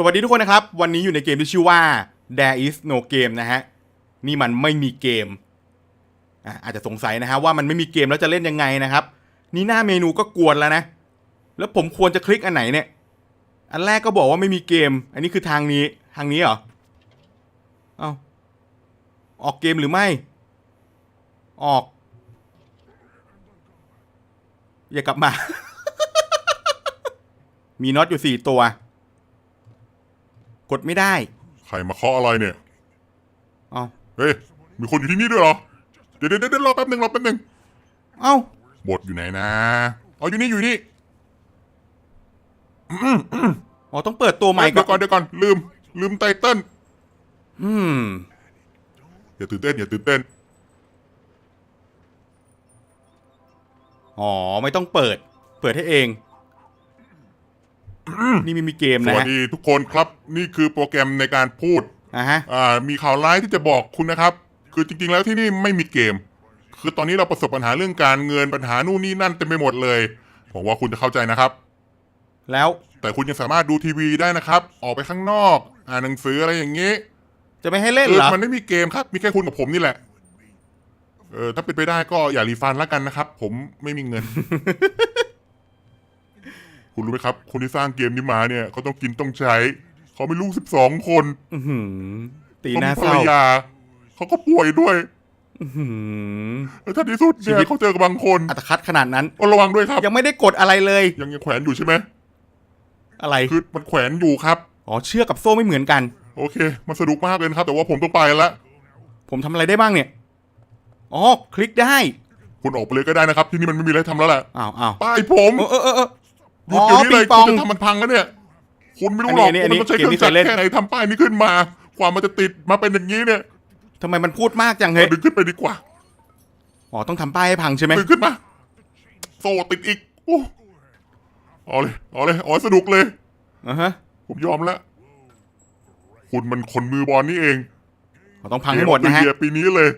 สวัสดีทุกคนนะครับ วันนี้อยู่ในเกมที่ชื่อว่า There is no game นะฮะ นี่มันไม่มีเกม อาจจะสงสัยนะฮะว่ามันไม่มีเกมแล้วจะเล่นยังไงนะครับ นี่หน้าเมนูก็กวนแล้วนะ แล้วผมควรจะคลิกอันไหนเนี่ย อันแรกก็บอกว่าไม่มีเกม อันนี้คือทางนี้ทางนี้เหรอ เอา้าออกเกมหรือไม่ ออก อย่ากลับมา มีน็อตอยู่สี่ตัว กดไม่ได้ ใครมาเคาะอะไรเนี่ย เอาเฮ้ย มีคนอยู่ที่นี่ด้วยเหรอ เดี๋ยวเดี๋ยวเดี๋ยวรอแป๊บหนึ่งรอแป๊บหนึ่งเอาบทอยู่ไหนนะอ๋ออยู่นี่อยู่นี่อ๋อต้องเปิดตัวใหม่เดี๋ยวก่อนเดี๋ยวก่อนลืม ลืมไตเติ้ลอืม อย่าตื่นเต้นอย่าตื่นเต้น อ๋อ ไม่ต้องเปิด เปิดให้เอง นี่ไมีมีเกมสนะวัสฮะดีทุกคนครับนี่คือโปรแกรมในการพูดอะฮะ อ่ามีข่าวร้ายที่จะบอกคุณนะครับ คือจริงๆแล้วที่นี่ไม่มีเกม คือตอนนี้เราประสบปัญหาเรื่องการเงินปัญหานู่นนี่นั่นเต็มไปหมดเลยผมว่าคุณจะเข้าใจนะครับ แล้วแต่คุณยังสามารถดูทีวีได้นะครับ ออกไปข้างนอก อ่านหนังสืออะไรอย่างนี้จะไม่ให้เล่นเอเหรออมันไม่มีเกมครับ มีแค่คุณกับผมนี่แหละเออถ้าเป็นไปได้ก็อย่ารีฟันแล้วกันนะครับ ผมไม่มีเงิน คุณรู้ไหมครับ คนที่สร้างเกมนี้มาเนี่ยเขาต้องกินต้องใช้ เขาไม่ลูกสิบสองคนอื้อหือตีเขาหน้ามีภเศรร้ารยาเขาก็ป่วยด้วยอื้อหือ แล้วถ้าที่สุดชีเนี่วิตยเขาเจอกับบางคนอัตคัดขนาดนั้นก็ระวังด้วยครับ ยังไม่ได้กดอะไรเลยยังยังแขวนอยู่ใช่ไหมอะไรคือมันแขวนอยู่ครับ อ๋อเชือกกับโซ่ไม่เหมือนกัน โอเค มันสนุกมากเลยนะครับ แต่ว่าผมต้องไปละผมทำอะไรได้บ้างเนี่ยอ๋อคลิกได้คุณออกไปเลยก็ได้นะครับ ที่นี่มันไม่มีอะไรทำแล้วแหละอ้าวอ้าวป้ายผม เออเออเออ หยุดเดี๋ยวนี้เลยปิงปองคุณจะทำมันพังแล้วเนี่ย คุณไม่รู้หรอกอันนี้อันนี้มันต้องใช้เคเกมรื่อนี้งจักรเคยเล่น แค่ไหนทำป้ายนี้ขึ้นมากว่ามันจะติดมาเป็นอย่างนี้เนี่ยทำไมมันพูดมากจังเฮ้ยดึงขึ้นไปดีกว่า อ๋อต้องทำป้ายให้พังใช่ไหมดึงขึ้นมา โซ่ติดอีกโอ้เอาเลยเอาเลยอ๋อสนุกเลย อะฮะผมยอมแล้ว คุณมันคนมือบอลนี่เองอ๋อต้องพังให้หมดนะฮะ เกมออฟเดอร์เยียร์ปีนี้เลย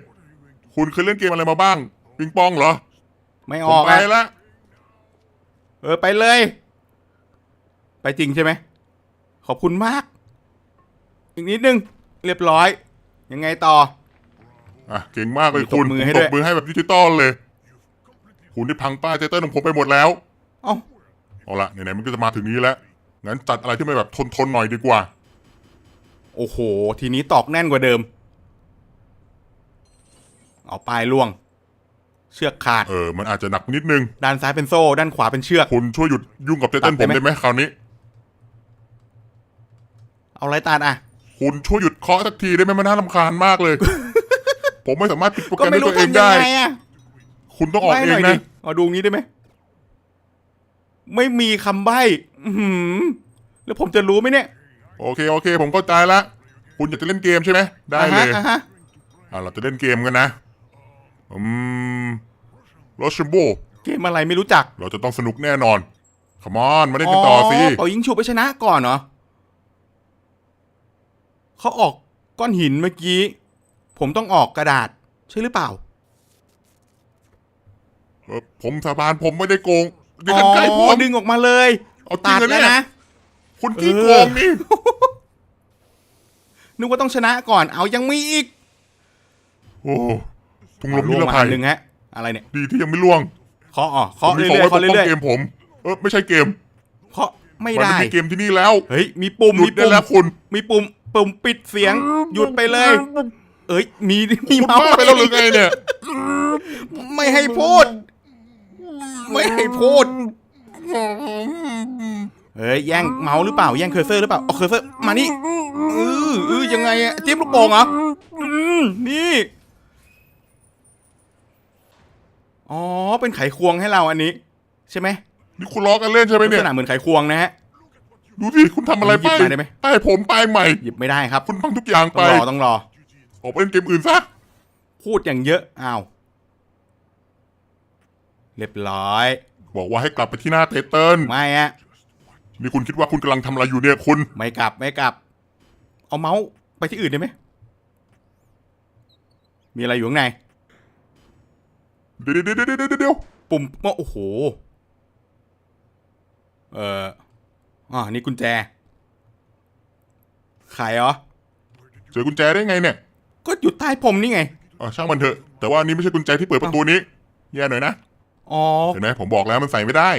คุณเคยเล่นเกมอะไรมาบ้าง ปิงปองเหรอไม่อผมอกไปอะละเออไปเลย ไปจริงใช่ไหม ขอบคุณมาก อีกนิดนึง เรียบร้อย ยังไงต่อ อะเก่งมากเลยมีตบคุณมือให้ตด้วยบมือให้แบบดิจิตอลเลย คุณได้พังป้ายเจเตอร์ของผมไปหมดแล้ว เอ้าเอาละไหนๆมันก็จะมาถึงนี้แล้ว งั้นจัดอะไรที่มันแบบทนๆหน่อยดีกว่า โอ้โห ทีนี้ตอกแน่นกว่าเดิม เอาปลายล่วง เชือกขาด เออ มันอาจจะหนักนิดนึง ด้านซ้ายเป็นโซ่ ด้านขวาเป็นเชือก คุณช่วยหยุดยุ่งกับเจเตอร์ตัผดมได้ไหมได้ไหมคราวนี้ เอาไรตาดอะ คุณช่วยหยุดเคาะสักทีได้ไหมมันน่ารำคาญมากเลย ผมไม่สามารถปิดโปรแกก็รมไม่ด้วยรู้ตัวเองทำยัได้งไงอะคุณต้องออกใบ้เอหน่งอยดินะเอาดูงี้ได้ไหม ไม่มีคำใบ้อื้อหือแล้วผมจะรู้ไหมเนี่ยโอเคโอเค ผมเข้าใจละ คุณอยากจะเล่นเกมใช่ไหมได้เลยอะฮะอะฮะอ่าเราจะเล่นเกมกันนะอืมรอชโบเกมอะไรไม่รู้จักเราจะต้องสนุกแน่นอนขมอนมาเล่นกันต่อสิ เป่ายิงฉุบไปชนะก่อนเหรอ เขาออกก้อนหินเมื่อกี้ ผมต้องออกกระดาษ ใช่หรือเปล่า เออผมสาบานผมไม่ได้โกงเดี๋ยวอ๋กันใกล้ผอมดึงออกมาเลยเอาจริตังดเหรอแล้วเนี่ยนะ คุณขี้เออโกงนี่ นึกว่าต้องชนะก่อน เอายังมีอีกโอ้ทุงลมล่นิวงรมาภัอัยนหนึ่งฮะ อะไรเนี่ย ดีที่ยังไม่ล่วงเคาะอ๋อผมเคาะมีเรื่ของอยๆไว้ปเคาะกป้องเรื่อยเกมผม เออไม่ใช่เกมๆเคาะไม่มันได้ ไม่มีเกมที่นี่แล้วเฮ้ย มีปุ่ม หยุมีดได้ปุ่ม แล้วคุณ มีปุ่ม ปุ่มปิดเสียงหยุดไปเลย เอ้ยมีมีคุณเมาส์บ้าไปแล้วหรือไงเนี่ย ไม่ให้พูด ไม่ให้พูดเฮ้ยแย่งเมาส์หรือเปล่าแย่งเคอร์เซอร์หรือเปล่าเอาเคอร์เซอร์มานี่เออเออยังไงอะจิ้มลูกโป่งเหรออืมนี่อ๋อเป็นไขควงให้เราอันนี้ ใช่ไหมนี่คุณล้อกันเล่นใช่ไหมลักเนี่ษยณะเหมือนไขควงนะฮะ ดูสิคุณทำอะไรหยิบป้ายมาได้ไหม ป้ายผมป้ายใหม่ หยิบไม่ได้ครับคุณพังทุกอย่างต้ไปองรอต้องรอ ออกไปเล่นเกมอื่นซะพูดอย่างเยอะอ้าวเรียบร้อย บอกว่าให้กลับไปที่หน้าเตเติ้ลไม่อะนี่คุณคิดว่าคุณกำลังทำอะไรอยู่เนี่ยคุณ ไม่กลับไม่กลับ เอาเมาส์ไปที่อื่นได้ไหมมีอะไรอยู่ข้างใน เดี๋ยวเดี๋ยวเดี๋ยวเดี๋ยวเดี๋ยวปุ่มโอ้โห เอ่อ อ่านี่กุญแจขายเหรอ เจอกุญแจได้ไงเนี่ยก็อยู่ใต้ผมนี่ไง อ๋อช่างมันเถอะ แต่ว่าอันนี้ไม่ใช่กุญแจที่เปิดประตูนี้ แย่หน่อยนะ อ๋อ เห็นไหมผมบอกแล้วมันใส่ไม่ได้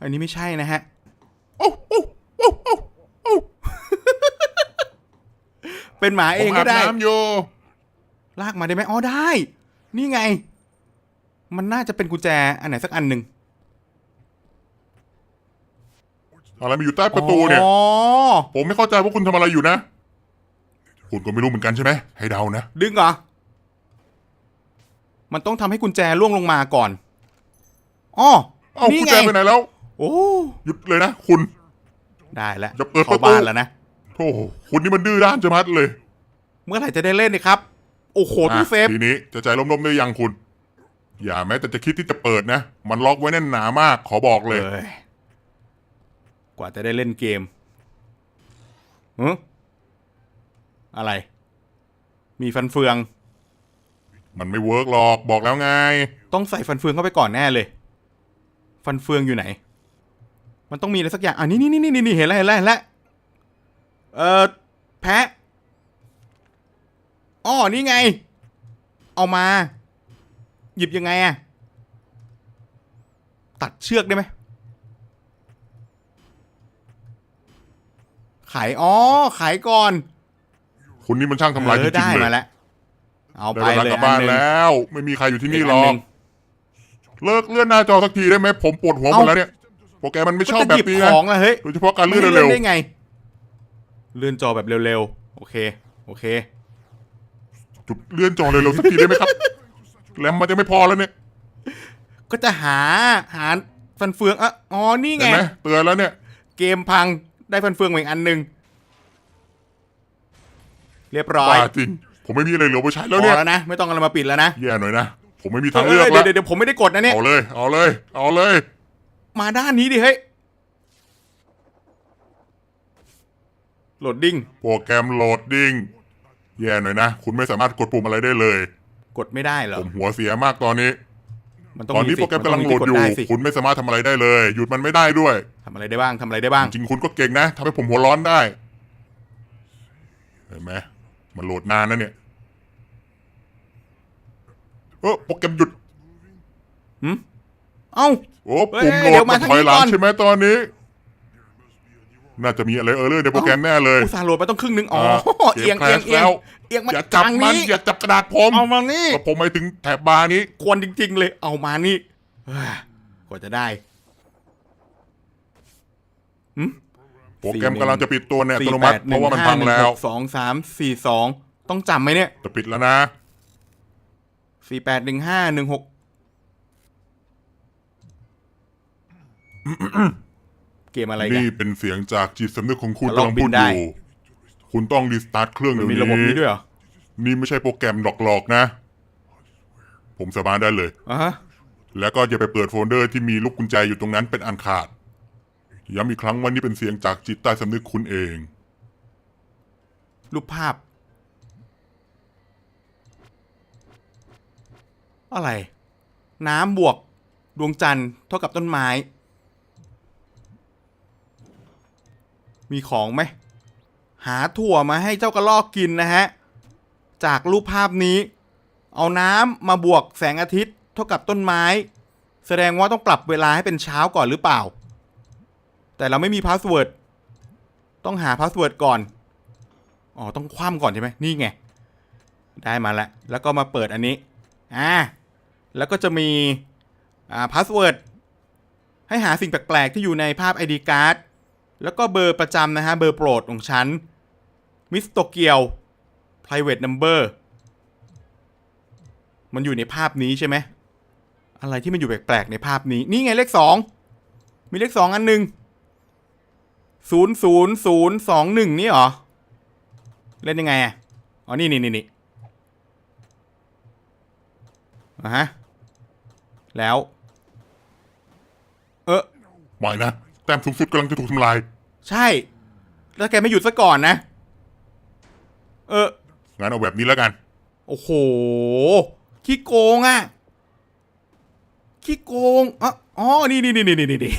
อันนี้ไม่ใช่นะฮะ โอ้โอ้โอ้โอ้โอ้เป็นหมาผเองมก็อาบได้ น้ำอยู่ลากมาได้ไหมอ๋อได้ นี่ไง มันน่าจะเป็นกุญแจอันไหนสักอันหนึ่ง อะไรมาอยู่ใต้ประตูเนี่ย อ๋อ ผมไม่เข้าใจว่าคุณทำอะไรอยู่นะ คุณก็ไม่รู้เหมือนกันใช่ไหม ให้เดานะ ดึงเหรอ มันต้องทำให้กุญแจล่วงลงมาก่อน อ๋อ เอ้านี่กุญไงแจไปไหนแล้ว โอ้ หยุดเลยนะ คุณ ได้แล้วอย่าเปิดเข้าประตู บ้านแล้วนะ โธ่คุณนี่มันดื้อด้านจะมัดเลย เมื่อไหร่จะได้เล่นเนี่ยครับ โอ้โหตู้อะเซฟทีนี้จะใจล้มๆได้ยังคุณ อย่าแม้แต่จะคิดที่จะเปิดนะ มันล็อกไว้แน่นหนามาก ขอบอกเลย เอ้ย กว่าจะได้เล่นเกมฮึอะไร มีฟันเฟือง มันไม่เวิร์กหรอกบอกแล้วไง ต้องใส่ฟันเฟืองเข้าไปก่อนแน่เลย ฟันเฟืองอยู่ไหน มันต้องมีอะไรสักอย่างอะนี่นี่นี่นี่นี่เห็นแล้วเห็นแล้วเห็นแล้วเออแพะอ๋อนี่ไง เอามา หยิบยังไงอะตัดเชือกได้ไหม ขายอ๋อขายก่อนคุณนี่มันช่างทำลายเอจอริได้งๆเลมายแล้วเอาได้ไปเวลาเลยกลับบ้านอันหนึ่งแล้ว ไม่มีใครอยู่ที่นี่หรอัอนหกนึ่งเลิกเลื่อนหน้าจอสักทีได้ไหมผมปวดหัวหมดแล้วเนี่ยโปรแกรมมันไม่ชอบก็แบจะหยิบนี้นะของละเฮ้ยโดยเฉพาะการเลื่อนไม่เร็วได้ไง เลื่อนจอแบบเร็วๆ โอเค โอเคๆจุดเลื่อนจอเร็วๆสักทีได้ไหมครับแรมมันจะไม่พอแล้วเนี่ย ก็จะหาหาฟันเฟืองอะอ๋อนี่ไงเห็นไหมเตือนแล้วเนี่ย เกมพัง ได้ฟันเฟืองมาอีกอันหนึ่งเรียบร้อยบ้าจริง ผมไม่มีอะไรเหลือไปใช้พแล้วอเนี่ยแล้วนะไม่ต้องเอาอะไรมาปิดแล้วนะแย่หน่อยนะ ผมไม่มีทางเลือกเดี๋แล้ยววเดี๋ยวเดี๋ยวผมไม่ได้กดนะเนี่ยเอาเลย เอาเลย เอาเลย มาด้านนี้ดิเฮ้ยโหลดดิ้งโปรแกรมโหลดดิ้ง แย่หน่อยนะ คุณไม่สามารถกดปุ่มอะไรได้เลย กดไม่ได้เหรอผมหัวเสียมากตอนนี้ มันต้องตอนมีนี้สิโปรแกรมนกำต้ลังมีโหลดอยู่ที่กไสิ คุณไม่สามารถทำอะไรได้เลย หยุดมันไม่ได้ด้วยทำ อะไรได้บ้างทำอะไรได้บ้าง จริงคุณก็เก่งนะทำให้ผมหัวร้อนได้ เห็นไหมมันโหลดนานนะเนี่ย เออโปรแกรมหยุด เอ้า โอ้เฮ้ยปุ่มโหลเดี๋ดยวมามันทางถอยหลังนี้ก่อน ใช่ไหมตอนนี้ น่าจะมีอะไรเออร์เลอร์ในโปรแกรมแน่เลย อุตส่าห์โหลดไปต้องครึ่งหนึงอ๋ออ่าเอียงเกเอียมงเอียงแล้วเอียงมาอย่าจับทางมันนี้อย่าจับกระดาษผมเอามานี่ก็ผมไปถึงแถบบาร์นี้ ควรจริง ๆ เลย เอามานี่เฮ้ยกว่าจะได้ โปรแกรมกำลังจะปิดตัวเนี่ยอัตโนมัติเพราะว่ามันพังแล้วสองสามสี่สองต้องจำไหมเนี่ยจะปิดแล้วนะสี่แปดหนึ่งห้าหนึ่งหกเกมอะไรกันนี่เป็นเสียงจากจิตสำนึกของคุณแต่ลกำองลังบิพูนดได้อยู่คุณต้องรีสตาร์ทเครื่องมัเดี๋นยวมีนี้ระบบนี้ด้วยเหรอนี่ไม่ใช่โปรแกรมหลอกๆนะ ผมสาบานได้เลยอะฮะแล้วก็อย่าไปเปิดโฟลเดอร์ที่มีลูกกุญแจอยู่ตรงนั้นเป็นอันขาด ย้ำอีกครั้งว่านี่เป็นเสียงจากจิตใต้สำนึกคุณเอง รูปภาพ อะไร น้ำบวก ดวงจันทร์เท่ากับต้นไม้ มีของไหม หาถั่วมาให้เจ้ากระลอกกินนะฮะ จากรูปภาพนี้ เอาน้ำมาบวกแสงอาทิตย์ เท่ากับต้นไม้ แสดงว่าต้องปรับเวลาให้เป็นเช้าก่อนหรือเปล่า แต่เราไม่มีพาสเวิร์ดต้องหาพาสเวิร์ดก่อน อ๋อ ต้องคว่ำก่อนใช่ไหมนี่ไง ได้มาแล้ว แล้วก็มาเปิดอันนี้ อ่า แล้วก็จะมี อ่าพาสเวิร์ดให้หาสิ่งแปลก ๆ ที่อยู่ในภาพ ID card แล้วก็เบอร์ประจำนะฮะ เบอร์โปรดของฉัน มิสโตเกียว private number มันอยู่ในภาพนี้ใช่ไหม อะไรที่มันอยู่แปลก ๆ ในภาพนี้ นี่ไงเลขสองมีเลขสองอันหนึ่ง ศูนย์ศูนย์ศูนย์สองหนึ่งนี่เหรอ เล่นยังไงอะอ๋อ นี่นี่นี่นี่อะฮะ แล้ว เออไม่นะ แต้มสูงสุดกำลังจะถูกทำลาย ใช่ แล้วแกไม่หยุดซะก่อนนะ เออ งั้นเอาแบบนี้แล้วกัน โอ้โห ขี้โกงอะ ขี้โกงอ๋ออ๋อนี่นี่นี่นี่นี่นี่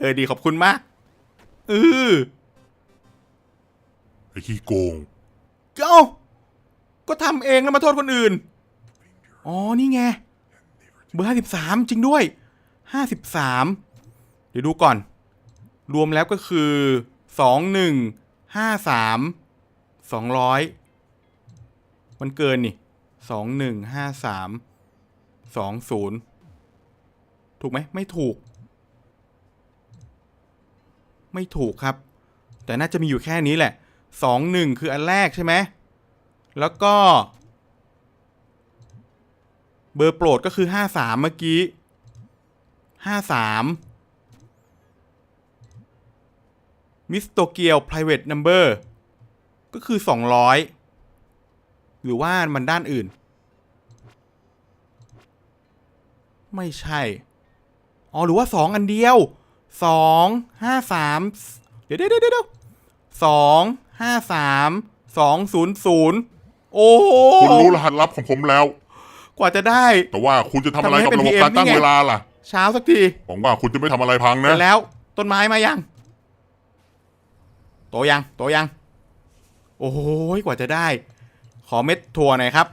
เออดีขอบคุณมากเอออ้ขี้โกงเอ้าก็ทำเองแล้วมาโทษคนอื่น อ๋อ นี่ไง เบอร์ห้าสิบสามจริงด้วยห้าสิบสามเดี๋ยวดูก่อน รวมแล้วก็คือสองหนึ่งห้าสามสองร้อยมันเกินนี่สองหนึ่งห้าสามสองศูนย์ถูกไหม ไม่ถูก ไม่ถูกครับ แต่น่าจะมีอยู่แค่นี้แหละสองหนึ่งคืออันแรกใช่ไหม แล้วก็ เบอร์โปรดก็คือห้าสามเมื่อกี้ห้าสามมิสโตเกียว private number ก็คือสองร้อยหรือว่ามันด้านอื่น ไม่ใช่ อ๋อ หรือว่าสองอันเดียว สองห้าสามเดี๋ยวเดี๋ยวเดี๋ยวเดี๋ยวสองห้าสามสองศูนย์ศูนย์โอ้โหคุณรู้รหัสลับของผมแล้ว กว่าจะได้ แต่ว่าคุณจะทำอะไรทำให้กับเป็นระบบ PM การตั้งนี่ไงเวลาล่ะ เช้าสักทีหวังว่าคุณจะไม่ทำอะไรพังเสนะร็จแล้ว ต้นไม้มายังโตยังโตยัง โอ้โหกว่าจะได้ ขอเม็ดถั่วหน่อยครับ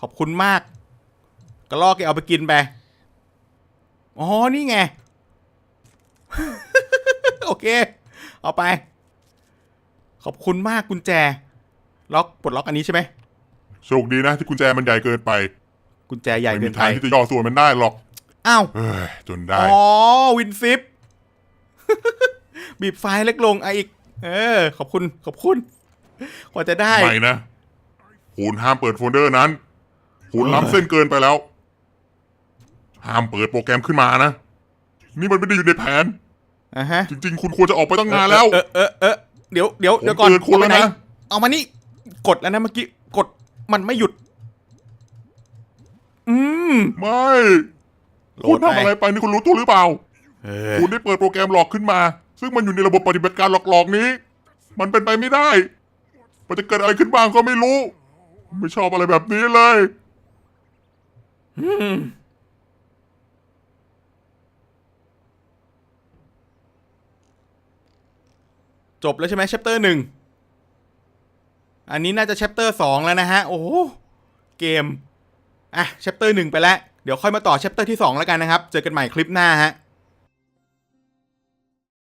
ขอบคุณมากกระลอกแกเอาไปกินไปอ๋อนี่ไง โอเค เอาไป ขอบคุณมากกุญแจ ล็อกปลดล็อกอันนี้ใช่ไหมโชคดีนะที่กุญแจมันใหญ่เกินไปกุญแจใหญ่ไม่เกิมีนไปทางที่จะย่อส่วนมันได้หรอกอ้าวเฮ้ยจนได้ อ๋อ วินซิป บีบไฟล์เล็กลงอะอีก เออ ขอบคุณ ขอบคุณ กว่าจะได้ ไม่นะคุณห้ามเปิดโฟลเดอร์นั้นคุณล้ำเส้นเกินไปแล้ว ห้ามเปิดโปรแกรมขึ้นมานะ นี่มันไม่ได้อยู่ในแผน อะฮะจริง ๆ คุณควรจะออกไปตั้งนานแล้ว เออเออเออเดี๋ยวเดี๋ยวผมเดี๋ยวก่อนเตือนคุณเอาไปไหนแล้วนะเอามานี่ กดแล้วนะเมื่อกี้ กดมันไม่หยุด อืมไม่โหลคุณดไปทำอะไรไปนี่คุณรู้ตัวหรือเปล่า เออคุณได้เปิดโปรแกรมหลอกขึ้นมา ซึ่งมันอยู่ในระบบปฏิบัติการหลอกๆนี้ มันเป็นไปไม่ได้ มันจะเกิดอะไรขึ้นบ้างก็ไม่รู้ ไม่ชอบอะไรแบบนี้เลย จบแล้วใช่ไหมชปเตอร์หนึ่งอันนี้น่าจะชปเตอร์สองแล้วนะฮะ โอ้เกม อะชปเตอร์หนึ่งไปแล้ว เดี๋ยวค่อยมาต่อชปเตอร์ที่สองแล้วกันนะครับ เจอกันใหม่คลิปหน้าฮะ